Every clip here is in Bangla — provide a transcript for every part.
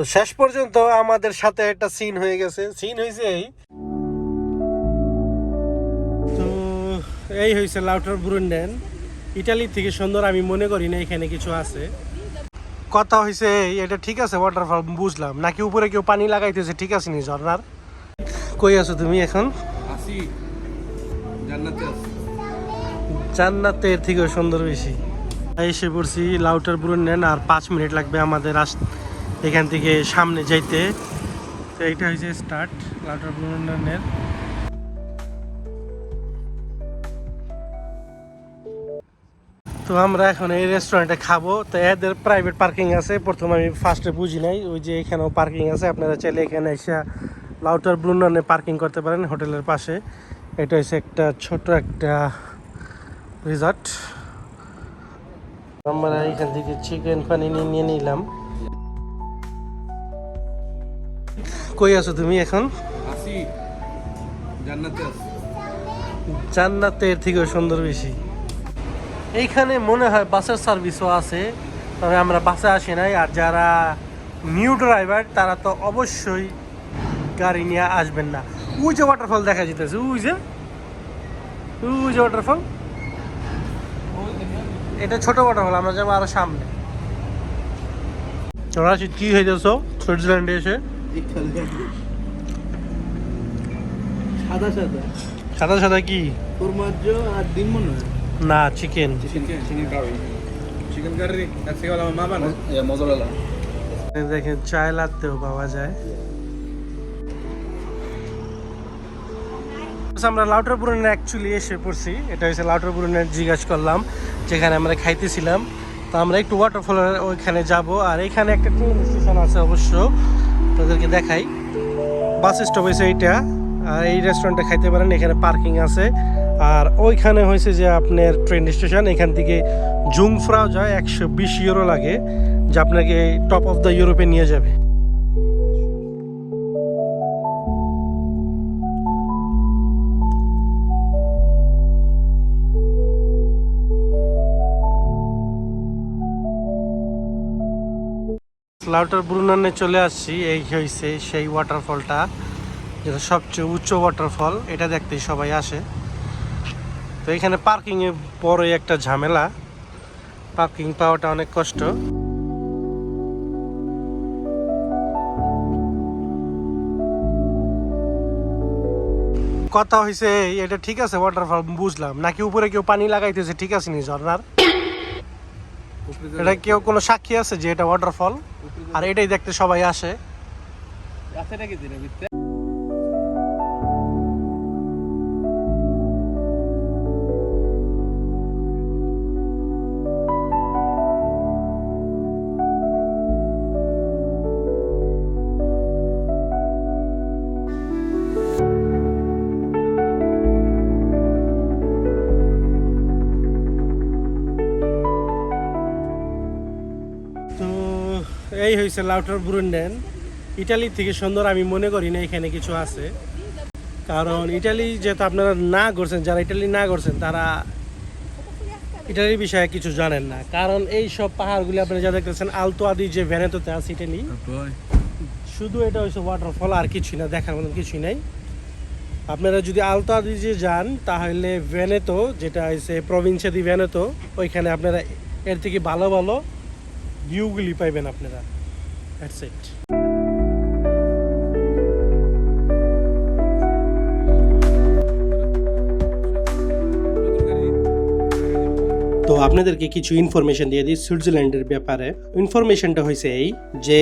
তো শেষ পর্যন্ত আমাদের সাথে একটা সিন হয়ে গেছে। সিন হয়েছে এই। তো এই হয়েছে লাউটার ব্রুন্ডেন ইটালি থেকে সুন্দর আমি মনে করি না এখানে কিছু আছে। কথা হয়েছে এটা ঠিক আছে ওয়াটারফল বুঝলাম। নাকি উপরে কেউ পানি লাগাইতেছে ঠিক আছে নি ঝর্নার? কই আছো তুমি এখন? জান্নাতের থেকেও সুন্দর বেশি। এসে পড়ছি লাউটার ব্রুন্ডেন আর পাঁচ মিনিট লাগবে আমাদের আস এখান থেকে সামনে যাইতে। তো এইটা হয়েছে স্টার্ট লাউটার ব্রুন্ডেনের তো আমরা এখন এই রেস্টুরেন্টে খাব। তো এদের প্রাইভেট পার্কিং আছে প্রথমে আমি ফার্স্টে বুঝি নাই। ওই যে এখানেও পার্কিং আছে আপনারা চাইলে এখানে এসে লাউটার ব্রুন্ডনে পার্কিং করতে পারেন হোটেলের পাশে। এটা হচ্ছে একটা ছোট একটা রিসর্ট আমরা এখান থেকে চিকেন পানি নিয়ে নিয়ে নিলাম। কই আছো তুমি এখন? আসি জান্নাতে আছি। জান্নাতের থেকেও সুন্দর বেশি। এইখানে মনে হয় বাসের সার্ভিসও আছে তবে আমরা বাসে আসি নাই আর যারা নিউ ড্রাইভার তারা তো অবশ্যই গাড়ি নিয়ে আসবেন না। ওই যে ওয়াটারফল দেখা যেতেছে ওই যে ওই যে ওয়াটারফল এটা ছোট ওয়াটারফল আমরা যাব আরও সামনে। কি হয়ে যাচ্ছ সুইজারল্যান্ডে এসে? সাদা সাদা। সাদা সাদা কি? ফরমাজ্য আর ডিম মনে হয়। না চিকেন চিকেন কারি দেখেন চায় লাত্তেও পাওয়া যায়। আচ্ছা, আমরা লাউটার পুরনে অ্যাকচুয়ালি এসে পড়ছি। এটা হচ্ছে লাউটার পুরনে জিজ্ঞাসা করলাম যেখানে আমরা খাইতেছিলাম। তো আমরা একটু ওয়াটারফলের ওইখানে যাব। আর এখানে একটা ট্রেন স্টেশন আছে অবশ্য। তাদেরকে দেখাই। বাস স্টপ হয়েছে এইটা। আর এই রেস্টুরেন্টে খাইতে পারেন, এখানে পার্কিং আছে। আর ওইখানে হয়েছে যে আপনার ট্রেন স্টেশন এখান থেকে জুংফ্রাও যায়, একশো বিশ ইউরো লাগে, যা আপনাকে টপ অফ দ্য ইউরোপে নিয়ে যাবে। লাউটার ব্রুনানে চলে আসছি। এই হয়েছে সেই ওয়াটারফলটা যেটা সবচেয়ে উচ্চ ওয়াটারফল এটা দেখতেই সবাই আসে। তো এখানে পার্কিংয়ে বড়ই একটা ঝামেলা। পার্কিং পাওয়াটা অনেক কষ্ট। কথা হয়েছে এটা ঠিক আছে ওয়াটারফল বুঝলাম। নাকি উপরে কেউ পানি লাগাইতেছে, ঠিক আছে নি, ঝর্নার? এটা কেউ কোনো সাক্ষী আছে যে এটা ওয়াটারফল আর এটাই দেখতে সবাই আসে। এই হয়েছে লাউটার ব্রুন্ডেন। ইটালি থেকে সুন্দর আমি মনে করি না এখানে কিছু আছে। কারণ ইটালি যেহেতু আপনারা না করছেন যারা ইটালি না করছেন তারা ইটালির বিষয়ে কিছু জানেন না। কারণ এই সব পাহাড়গুলি আপনারা যা দেখতেছেন আলতো আদি যে ভ্যানেতোতে আছে ইটালি শুধু এটা হচ্ছে ওয়াটারফল আর কিছুই না দেখার মতন কিছুই নাই। আপনারা যদি আলতো আদি যে যান তাহলে ভেনেতো যেটা হচ্ছে প্রভিন্সিয়া দি ভেনেতো ওইখানে আপনারা এর থেকে ভালো ভালো ভিউগুলি পাইবেন আপনারা। দ্যাটস ইট তো আপনাদেরকে কিছু ইনফরমেশন দিয়ে দিই সুইজারল্যান্ডের ব্যাপারে। ইনফরমেশনটা হয়েছে এই যে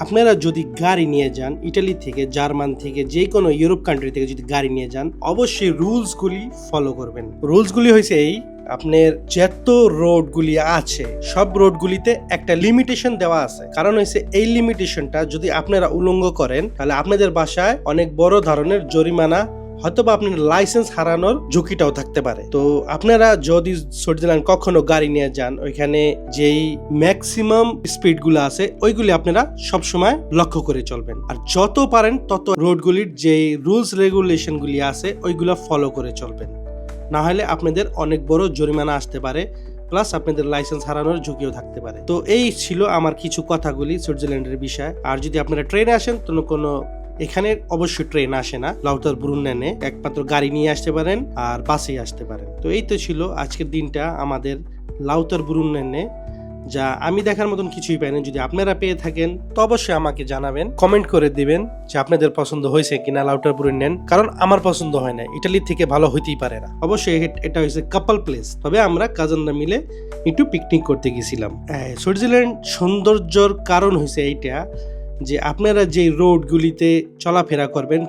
আপনারা যদি গাড়ি নিয়ে যান, ইটালি থেকে, জার্মান থেকে, যে কোনো ইউরোপ কান্ট্রি থেকে যদি গাড়ি নিয়ে যান, অবশ্যই রুলসগুলি ফলো করবেন। রুলসগুলি হয়েছে এই, আপনার যত রোডগুলি আছে, সব রোডগুলিতে একটা লিমিটেশন দেওয়া আছে। কারণ হয়েছে এই লিমিটেশনটা যদি আপনারা উলঙ্গ করেন, তাহলে আপনাদের বাসায় অনেক বড় ধরনের জরিমানা হয়তো বা আপনার লাইসেন্স হারানোর ঝুঁকিটাও থাকতে পারে। তো আপনারা যদি সুইজারল্যান্ড কখনো গাড়ি নিয়ে যান, ওইখানে যেই ম্যাক্সিমাম স্পিডগুলো আছে, ওইগুলি আপনারা সবসময় লক্ষ্য করে চলবেন। আর যত পারেন, তত রোডগুলির যে রুলস রেগুলেশন গুলি আছে, ওইগুলো ফলো করে চলবেন। না হলে আপনাদের অনেক বড় জরিমানা আসতে পারে প্লাস আপনাদের লাইসেন্স হারানোর ঝুঁকিও থাকতে পারে। তো এই ছিল আমার কিছু কথাগুলি সুইজারল্যান্ডের বিষয়। আর যদি আপনারা ট্রেনে আসেন তো কোনো এখানে অবশ্যই ট্রেন আসে না। লাউটার ব্রুন্নেনে একমাত্র গাড়ি নিয়ে আসতে পারেন আর বাসেই আসতে পারেন। তো এই তো ছিল আজকের দিনটা আমাদের লাউটার ব্রুন্নেনে যা আমি দেখার মতন কিছুই পাইনি। যদি আপনারা পেয়ে থাকেন, তো অবশ্যই আমাকে জানাবেন। কমেন্ট করে দিবেন যে আপনাদের পছন্দ হয়েছে কিনা লাউটার ব্রুন্নেন কারণ আমার পছন্দ হয় না। ইটালির থেকে ভালো হইতেই পারে না। অবশ্যই এটা হয়েছে কাপল প্লেস তবে আমরা কাজনরা মিলে একটু পিকনিক করতে গেছিলাম। সুইজারল্যান্ড সৌন্দর্যর কারণ হয়েছে এইটা যে আপনারা যে রোডগুলিতে চলাফেরা করবেন,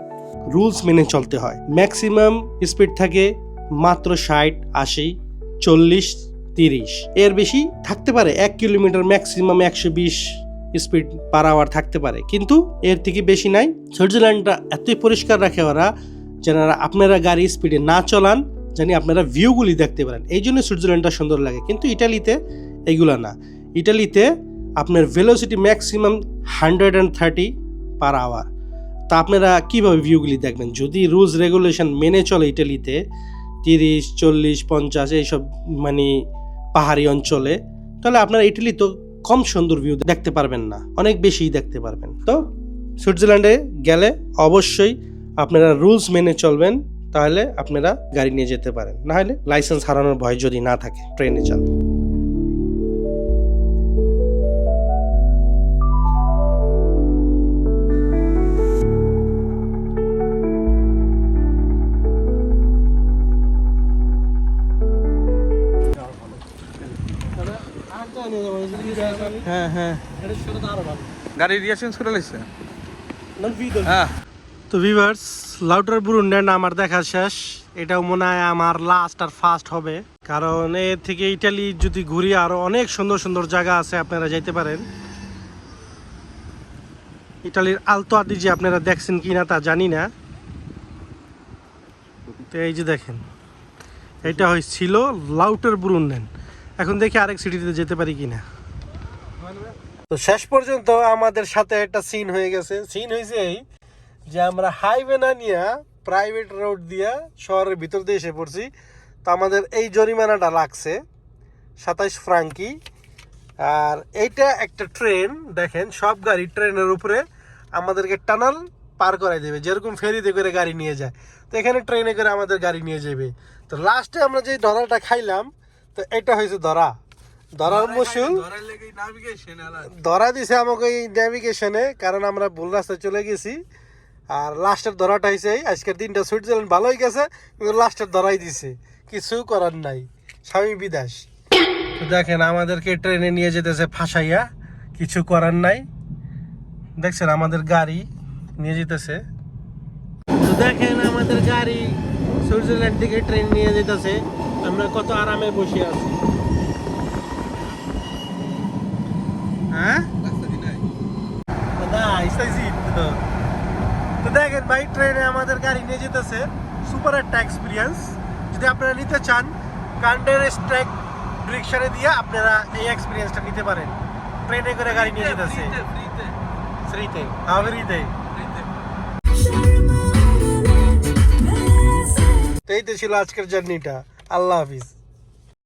রুলস মেনে চলতে হয়। ম্যাক্সিমাম স্পিড থাকে মাত্র ষাট, আশি, চল্লিশ, তিরিশ। এর বেশি থাকতে পারে, এক কিলোমিটার ম্যাক্সিমাম একশো বিশ স্পিড পার আওয়ার থাকতে পারে। কিন্তু এর থেকে বেশি নাই। সুইজারল্যান্ডটা এতই পরিষ্কার রাখে ওরা, যেন আপনারা গাড়ি স্পিডে না চলান, জানি আপনারা ভিউগুলি দেখতে পারেন। এই জন্য সুইজারল্যান্ডটা সুন্দর লাগে। কিন্তু ইটালিতে এইগুলো না। ইটালিতে আপনার velocity maximum hundred and thirty per hour তা আপনারা কীভাবে ভিউগুলি দেখবেন? যদি রুলস রেগুলেশন মেনে চলে ইটালিতে, তিরিশ, চল্লিশ, পঞ্চাশ এইসব মানে পাহাড়ি অঞ্চলে, তাহলে আপনারা ইটালি তো কম সুন্দর ভিউ দেখতে পারবেন না, অনেক বেশিই দেখতে পারবেন। তো সুইজারল্যান্ডে গেলে অবশ্যই আপনারা রুলস মেনে চলবেন, তাহলে আপনারা গাড়ি নিয়ে যেতে পারেন। না হলে লাইসেন্স হারানোর ভয় যদি না থাকে ট্রেনে যান। গাড়ি রিয়াকশন করে লাইছে? হ্যাঁ। তো ভিভার্স লাউটার বুরুন্ডেন আমার দেখা শেষ। এটাও মনে হয় আমার লাস্ট আর ফার্স্ট হবে। কারণ এর থেকে ইটালি যদি ঘুরি আরও অনেক সুন্দর সুন্দর জায়গা আছে আপনারা যাইতে পারেন। ইটালির আলতো আদিজি আপনারা দেখছেন কিনা তা জানি না। তো এই যে দেখেন এটা হয়েছিল লাউটার বুরুন্ডেন এখন দেখি আরেক সিটিতে যেতে পারি কিনা। তো শেষ পর্যন্ত আমাদের সাথে একটা সিন হয়ে গেছে। সিন হয়েছে এই যে আমরা হাইওয়ে না নিয়ে প্রাইভেট রোড দিয়া শহরের ভিতর দিয়ে এসে পড়ছি। তো আমাদের এই জরিমানাটা লাগছে সাতাইশ ফ্রাঙ্কি। আর এইটা একটা ট্রেন দেখেন, সব গাড়ি ট্রেনের উপরে আমাদেরকে টানাল পার করাই দেবে। যেরকম ফেরিতে করে গাড়ি নিয়ে যায়, তো এখানে ট্রেনে করে আমাদের গাড়ি নিয়ে যাবে। তো লাস্টে আমরা যে ধরাটা খাইলাম, তো এটা হয়েছে ধরা। ধরার আলা ধরা দিছে আমাকে এই নেভিগেশনে কারণ আমরা ভুল রাস্তায় চলে গেছি। আর লাস্টের ধরাটা হয়েছে আজকের দিনটা সুইজারল্যান্ড ভালোই গেছে কিন্তু লাস্টের ধরাই দিছে। কিছু করার নাই। স্বামী বিদাস। তো দেখেন আমাদেরকে ট্রেনে নিয়ে যেতেছে ফাঁসাইয়া। কিছু করার নাই। দেখছেন আমাদের গাড়ি নিয়ে যেতেছে। তো দেখেন আমাদের গাড়ি সুইজারল্যান্ড থেকে ট্রেন নিয়ে যেতেছে। আমরা কত আরামে বসে আছি। হ্যাঁ? রাস্তা দি নাই Nice, তো। দেখেন ভাই ট্রেনে আমাদের গাড়ি নিয়ে যেতেছে। সুপার একটা এক্সপিরিয়েন্স যদি আপনারা নিতে চান কান্ডের স্ট্রাইক ডিরেকশনে দিয়ে আপনারা এই এক্সপিরিয়েন্সটা নিতে পারেন। ট্রেনে করে গাড়ি নিয়ে যেতেছে। ফ্রিতে হাওড়িতে ফ্রিতে তো এই তো ছিল আজকের জার্নিটা আল্লাহ হাফিজ।